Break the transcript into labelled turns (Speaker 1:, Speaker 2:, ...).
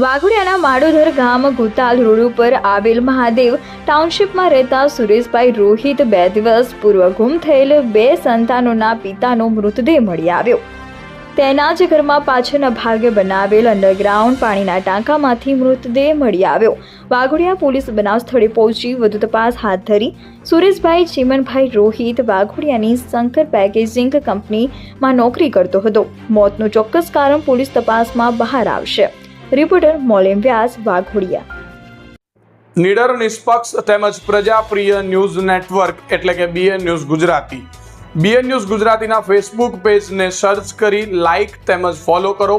Speaker 1: વાઘોડિયાના માડોધર ગામ ગુતાલ રોડ ઉપર આવેલ મહાદેવ ટાઉનશીપમાં રહેતા સુરેશભાઈ રોહિત બે દિવસ પૂર્વ ગુમ થયેલ બે સંતાનોના પિતાનો મૃતદેહ મળી આવ્યો. તેના જ ઘરમાં પાછળના ભાગે બનાવેલ અંડરગ્રાઉન્ડ પાણીના ટાંકામાંથી મૃતદેહ મળી આવ્યો. વાઘોડિયા પોલીસ બનાવ સ્થળે પહોંચી વધુ તપાસ હાથ ધરી. સુરેશભાઈ ચીમનભાઈ રોહિત વાઘોડિયાની શંકર પેકેજિંગ કંપનીમાં નોકરી કરતો હતો. મોતનું ચોક્કસ કારણ પોલીસ તપાસમાં બહાર આવશે. રિપોર્ટર મોલેમ વ્યાસ, વાઘોડિયા.
Speaker 2: નીડર, નિષ્પક્ષ તેમજ પ્રજાપ્રિય ન્યૂઝ નેટવર્ક એટલે કે BN news Gujarati. BN news ગુજરાતીના ફેસબુક પેજને સર્ચ કરી લાઇક તેમજ ફોલો કરો.